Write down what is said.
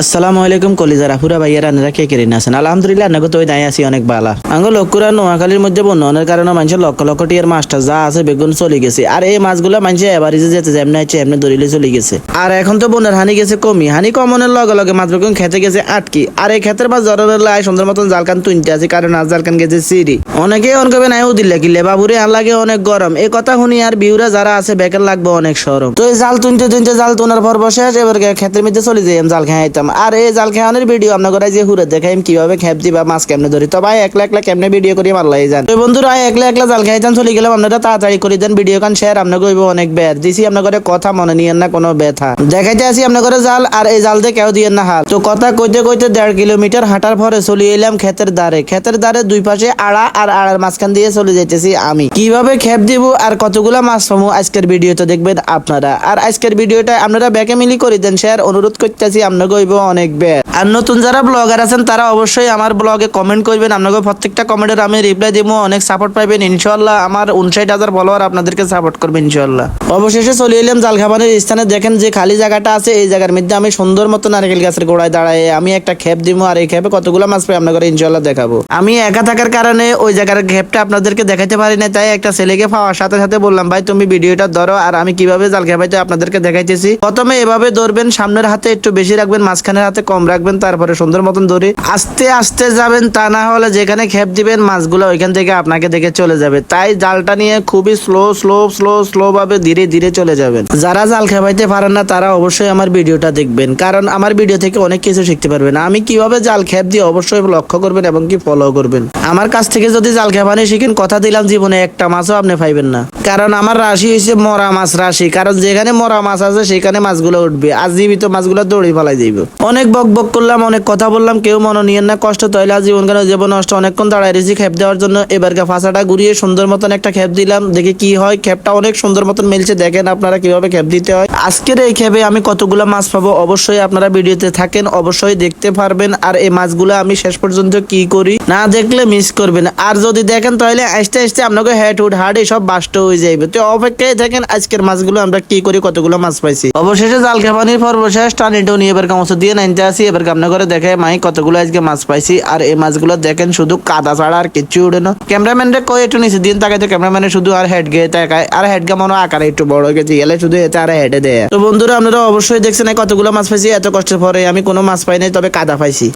আসসালামু আলাইকুম কলিজার আফুরা ভাইয়ার আনারা কে কেরিন আছেন আলহামদুলিল্লাহ আপনাকে তো দাঁড়িয়ে আছি অনেক বালা। আঙ্গ লক্ষ্যরা নোয়াখালীর মধ্যে বন্যনের কারণে মানুষের লক্ষ লক্ষ টিয়ার মাছটা যা আছে বেগুন চলে গেছে। আর এই মাছগুলো মানুষ এবারে যে যেতে যেমনি আছে, এমনি ধরিলে চলে গেছে। আর এখন তো বনের হানি গেছে কমি হানি কমনের লগে লগে মাছ বেগুন খেতে গেছে আটকি। আর এই ক্ষেতের মাছ জরের লাই সুন্দর মতন জালকান তুনতে আছে, কারণ আজ জালকান গেছে সিঁড়ি। অনেকে অনকবে নাই উদিল্লা কিল্লে বাবুরে আর লাগে অনেক গরম। এই কথা শুনি আর বিউরা যারা আছে, বেকার লাগবে অনেক সরম তো এই জাল তুনতে তুনতে জাল তুনার পর বসে আছে এবার ক্ষেতের মধ্যে চলে যাই জাল খেয়াইতাম আর এই জাল খেয়ানোর ভিডিও আপনার যে হুরে দেখাইম, কীভাবে খেপ দিবা মাছ কেমনে ধরি। তো ভাই, একলা একলা কেমনে ভিডিও করি মারলাই যান তো বন্ধুরা, একলা একলা জাল খাইতাম, চলে গেলাম, আপনারা তাড়াতাড়ি করে দেন ভিডিও কান শেয়ার আপনাকে হইব অনেক বের দিছি আপনার কথা, মনে নিয়েন না, কোনো ব্যথা। দেখাইতে আসি আপনার জাল, আর এই জাল দিয়ে কেউ দিয়েন না হাল। তো কথা কইতে কইতে দেড় কিলোমিটার হাঁটার পরে চলে এলাম ক্ষেতের দ্বারে। ক্ষেতের দ্বারে দুই পাশে আড়া আর আড়ার মাঝখান দিয়ে চলে যাইতেছি আমি। কীভাবে খেপ দিব আর কতগুলা মাছ পাবো আজকের ভিডিওতে দেখবেন আপনারা। আর আজকের ভিডিওটা আপনারা ব্যাকে মিলি করে দেন শেয়ার অনুরোধ করতেছি আপনাকে হইব অনেক বের আর নতুন যারা ব্লগার আছেন, তারা অবশ্যই আমার ব্লগে কমেন্ট করবেন। আপনাকে প্রত্যেকটা কমেন্টের আমি রিপ্লাই দিব। অনেক সাপোর্ট পাইবেন ইনশাল্লাহ আমার উনষাট হাজার ফলোয়ার আপনাদেরকে সাপোর্ট করবে ইনশাল্লাহ অবশেষে চলে এলাম জালখাবানের স্থানে। দেখেন যে খালি জায়গাটা আছে, এই জায়গার মধ্যে আমি সুন্দর মতো নারকেল গাছের গোড়ায় দাঁড়ায়, আমি একটা খেপ দিব আর এই খেপে কতগুলো মাছ পাই আপনাকে ইনশাল্লাহ দেখাবো। আমি একা থাকার কারণে ওই জায়গার খেপটা আপনাদেরকে দেখাতে পারি না তাই একটা ছেলেকে পাওয়ার সাথে সাথে বললাম, ভাই, তুমি ভিডিওটা ধরো আর আমি কীভাবে জাল খেপাইতে আপনাদেরকে দেখাইতেছি? প্রথমে এভাবে ধরবেন, সামনের হাতে একটু বেশি রাখবেন, মাঝখানের হাতে কম রাখবেন। তারপরে সুন্দর মতন ধরে আস্তে আস্তে যাবেন, তা না হলে যেখানে খেপ দিবেন, মাছগুলো ওইখান থেকে আপনাকে দেখে চলে যাবে। তাই জালটা নিয়ে খুবই স্লো স্লো স্লো স্লো ভাবে ধীরে ধীরে চলে যাবেন। যারা জাল খেপাইতে পারেন না, তারা অবশ্যই আমার ভিডিওটা দেখবেন। কারণ আমার ভিডিও থেকে অনেক কিছু শিখতে পারবেন। আমি কীভাবে জাল খেপ দিয়ে অবশ্যই লক্ষ্য করবেন এবং কি ফলো করবেন। আমার কাছ থেকে যদি জাল খেপানি শিখেন, কথা দিলাম জীবনে একটা মাছও আপনি পাইবেন না। কারণ আমার রাশি হয়েছে মরা মাছ রাশি। কারণ যেখানে মরা মাছ আছে, সেখানে মাছগুলো উঠবে। আর জীবিত মাছগুলো দৌড়ে ফেলাই যাইব অনেক বক বক করলাম, অনেক কথা বললাম, কেউ মনে নিয়েন না, কষ্ট তৈলা জীবন কেন জীবন নষ্ট অনেকক্ষণ দাঁড়ায় রেসি খেপ দেওয়ার জন্য। এবারকে ফাঁসাটা ঘুরিয়ে সুন্দর মতন একটা খেপ দিলাম। দেখে কি হয়, খেপটা অনেক সুন্দর মতন মিলছে। দেখেন আপনারা কীভাবে খেপ দিতে হয়। আজকের এই খেপে আমি কতগুলো মাছ পাবো? অবশ্যই আপনারা ভিডিওতে থাকেন, অবশ্যই দেখতে পারবেন। আর এই মাছগুলো আমি শেষ পর্যন্ত কি করি? না দেখলে মিস করবেন। আর যদি দেখেন তাহলে আস্তে আস্তে আপনাকে হেড উড হার্ড এসব বাস্ট হয়ে যাইবে। তো অপেক্ষায় থাকেন আজকের মাছগুলো আমরা কি করি, কতগুলো মাছ পাইছি। অবশেষে জাল খেপানির পর শেষ টানি টনি এবার কামড় দিয়ে নাইনতে আসি, এবার আপনার করে দেখে মাই, কতগুলো আজকে মাছ পাইছি? আর এই মাছগুলো দেখেন শুধু কাদা ছাড়া আর কিচ্ছু উঠে না। ক্যামেরাম্যানটা কয়ে, একটু নিচে দিন, তাকাইতে। ক্যামেরাম্যানের শুধু আর হেড গিয়ে তাকায়। আর হেড গা মনে আকারে একটু বড় গেছে এলে শুধু এতে আর হেডে দেয় তো বন্ধুরা, আপনারা অবশ্যই দেখছেন কতগুলো মাছ পাইছি, এত কষ্টের পরে আমি কোনো মাছ পাই নাই, তবে কাদা পাইছি।